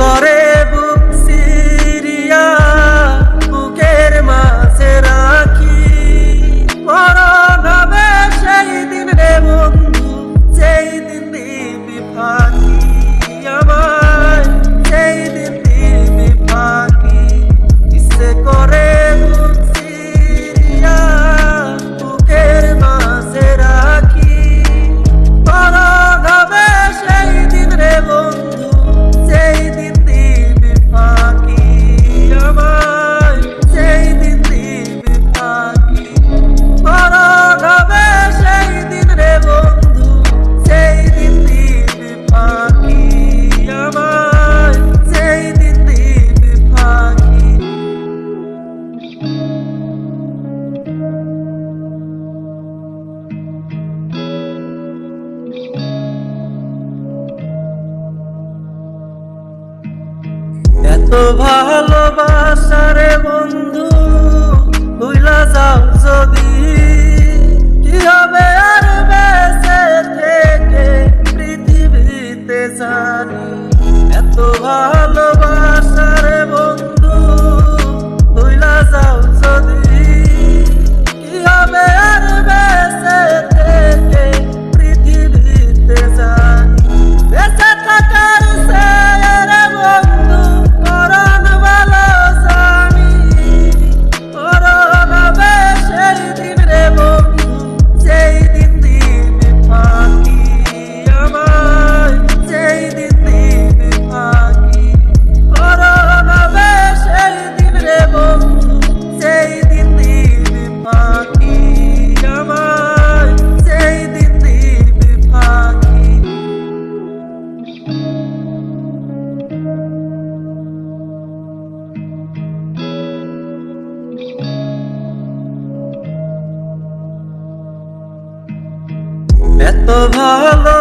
করে এত ভালোবাসারে বন্ধু ভুলা যাও যদি। এত ভালো